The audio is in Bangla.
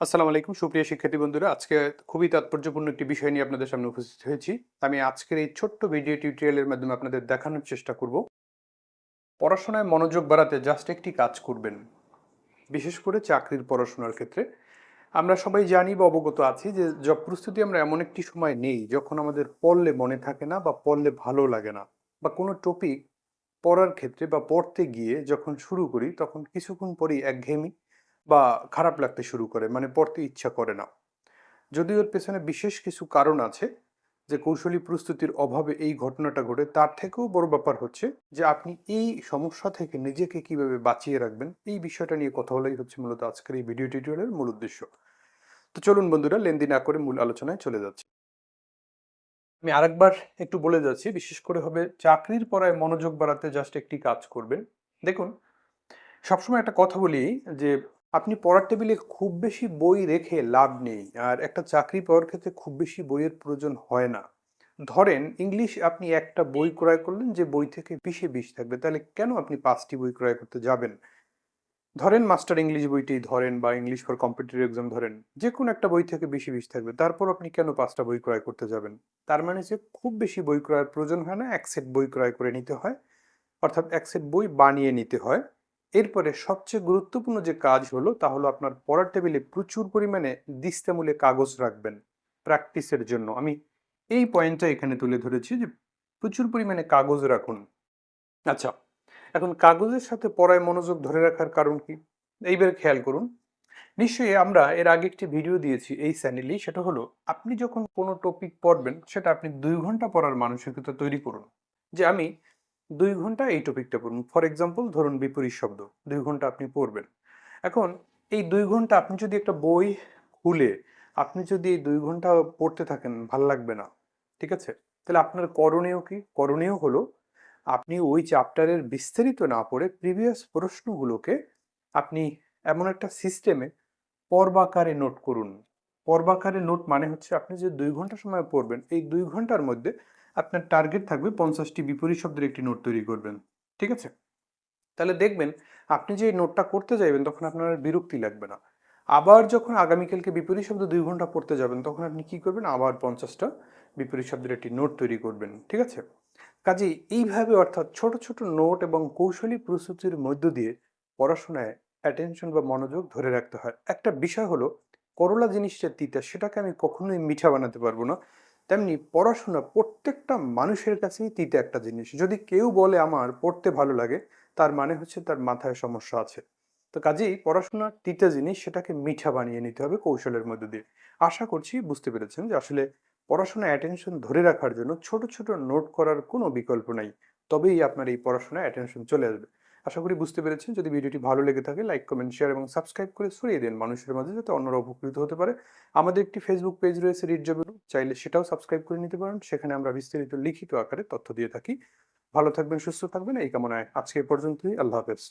আসসালামু আলাইকুম, সুপ্রিয় শিক্ষার্থী বন্ধুরা। আজকে খুবই তাৎপর্যপূর্ণ একটি বিষয় নিয়ে আপনাদের সামনে উপস্থিত হয়েছি। আমি আজকের এই ছোট্ট ভিডিও টিউটোরিয়ালের মাধ্যমে আপনাদের দেখানোর চেষ্টা করব। পড়াশোনায় মনোযোগ বাড়াতে জাস্ট একটি কাজ করবেন, বিশেষ করে চাকরির পড়াশোনার ক্ষেত্রে। আমরা সবাই জানি বা অবগত আছি যে জব প্রস্তুতি আমরা এমন একটি সময় নেই যখন আমাদের পড়লে মনে থাকে না বা পড়লে ভালো লাগে না। বা কোনো টপিক পড়ার ক্ষেত্রে বা পড়তে গিয়ে যখন শুরু করি, তখন কিছুক্ষণ পরেই একঘেয়েমি বা খারাপ লাগতে শুরু করে মানে পড়তে ইচ্ছা করে না। যদিও এর পেছনে বিশেষ কিছু কারণ আছে যে কৌশলী প্রস্তুতির অভাবে এই ঘটনাটা ঘটে, তার থেকেও বড় ব্যাপার হচ্ছে যে আপনি এই সমস্যা থেকে নিজেকে কীভাবে বাঁচিয়ে রাখবেন, এই বিষয়টা নিয়ে কথা বলাই হচ্ছে মূলত আজকের এই ভিডিও টিউটোরিয়ালের মূল উদ্দেশ্য। তো চলুন বন্ধুরা লেনদি না করে মূল আলোচনায় চলে যাচ্ছি। আমি আরেকবার একটু বলে যাচ্ছি, বিশেষ করে হবে চাকরির পড়ায় মনোযোগ বাড়াতে জাস্ট একটি কাজ করবেন। দেখুন, সবসময় একটা কথা বলি যে আপনি পড়ার টেবিলে খুব বেশি বই রেখে লাভ নেই, আর একটা চাকরি পাওয়ার ক্ষেত্রে খুব বেশি বইয়ের প্রয়োজন হয় না। ধরেন, ইংলিশ আপনি একটা বই ক্রয় করলেন যে বই থেকে বিশে বিশ থাকবে, তাহলে কেন আপনি পাঁচটি বই ক্রয় করতে যাবেন? ধরেন, মাস্টার ইংলিশ বইটি ধরেন বা ইংলিশ ফর কম্পিটিটিভ এক্সাম ধরেন যে কোনো একটা বই থেকে বেশি বিশ থাকবে, তারপর আপনি কেন পাঁচটা বই ক্রয় করতে যাবেন? তার মানে যে খুব বেশি বই ক্রয়ের প্রয়োজন হয় না, এক সেট বই ক্রয় করে নিতে হয়, অর্থাৎ এক সেট বই বানিয়ে নিতে হয়। এরপরে সবচেয়ে গুরুত্বপূর্ণ যে কাজ হলো তা হলো আপনার পড়ার টেবিলে প্রচুর পরিমাণে দিস্তামূলে কাগজ রাখবেন প্র্যাকটিসের জন্য। আমি এই পয়েন্টটা এখানে তুলে ধরেছি যে প্রচুর পরিমাণে কাগজ রাখুন। আচ্ছা এখন কাগজের সাথে পড়ায় মনোযোগ ধরে রাখার কারণ কি? এইবার খেয়াল করুন। নিশ্চয়ই আমরা এর আগে একটি ভিডিও দিয়েছি এই চ্যানেলেই সেটা হলো আপনি যখন কোনো টপিক পড়বেন, সেটা আপনি দুই ঘণ্টা পড়ার মানসিকতা তৈরি করুন। যে আমি দুই ঘণ্টা এই টপিকটা পড়ুন। ফর এক্সাম্পল ধরুন বিপরীত শব্দ, দুই ঘণ্টা আপনি পড়বেন। এখন এই দুই ঘণ্টা আপনি যদি একটা বই খুলে, আপনি যদি এই দুই ঘণ্টা পড়তে থাকেন, ভালো লাগবে না, ঠিক আছে? তাহলে আপনার করণীয় কি? করণীয় হলো, আপনি ওই চ্যাপ্টারের বিস্তারিত না পড়ে প্রিভিয়াস প্রশ্নগুলোকে আপনি এমন একটা সিস্টেমে পর্বাকারে নোট করুন। পর্বাকারে নোট মানে হচ্ছে আপনি যে দুই ঘণ্টা সময় পড়বেন, এই দুই ঘণ্টার মধ্যে আপনার টার্গেট থাকবে পঞ্চাশটি বিপরীত শব্দের একটি নোট তৈরি করবেন, ঠিক আছে? তাহলে দেখবেন আপনি যে নোটটা করতে যাবেন তখন আপনার বিরক্তি লাগবে না। আবার যখন আগামীকালকে বিপরীত শব্দ দুই ঘণ্টা পড়তে যাবেন, তখন আপনি কি করবেন? আবার পঞ্চাশটা বিপরীত শব্দের একটি নোট তৈরি করবেন, ঠিক আছে? কাজেই এইভাবে অর্থাৎ ছোট ছোট নোট এবং কৌশলী প্রস্তুতির মধ্য দিয়ে পড়াশোনায় অ্যাটেনশন বা মনোযোগ ধরে রাখতে হয়। একটা বিষয় হলো করলা জিনিসটা তিতা সেটাকে আমি কখনোই মিঠা বানাতে পারব না। তেমনি পড়াশোনা প্রত্যেকটা মানুষের কাছেই তিতে একটা জিনিস। যদি কেউ বলে আমার পড়তে ভালো লাগে, তার মানে হচ্ছে তার মাথায় সমস্যা আছে। তো কাজেই পড়াশোনা তিতে জিনিস, সেটাকে মিঠা বানিয়ে নিতে হবে কৌশলের মধ্যে দিয়ে। আশা করছি বুঝতে পেরেছেন যে আসলে পড়াশোনা অ্যাটেনশন ধরে রাখার জন্য ছোট ছোট নোট করার কোনো বিকল্প নাই। তবেই আপনার এই পড়াশোনায় অ্যাটেনশন চলে আসবে। আশা করি বুঝতে পেরেছেন। যদি ভিডিওটি ভালো লেগে থাকে, লাইক, কমেন্ট, শেয়ার এবং সাবস্ক্রাইব করে ছড়িয়ে দিন। মানুষের মাঝে যাতে অন্যরা উপকৃত হতে পারে। আমাদের একটি ফেসবুক পেজ রয়েছে রিড জবেরু চাইলে সেটাও সাবস্ক্রাইব করে নিতে পারেন। সেখানে আমরা বিস্তারিত লিখিত আকারে তথ্য দিয়ে থাকি। ভালো থাকবেন, সুস্থ থাকবেন। এই কামনায় আজকে পর্যন্তই। আল্লাহ হাফেজ।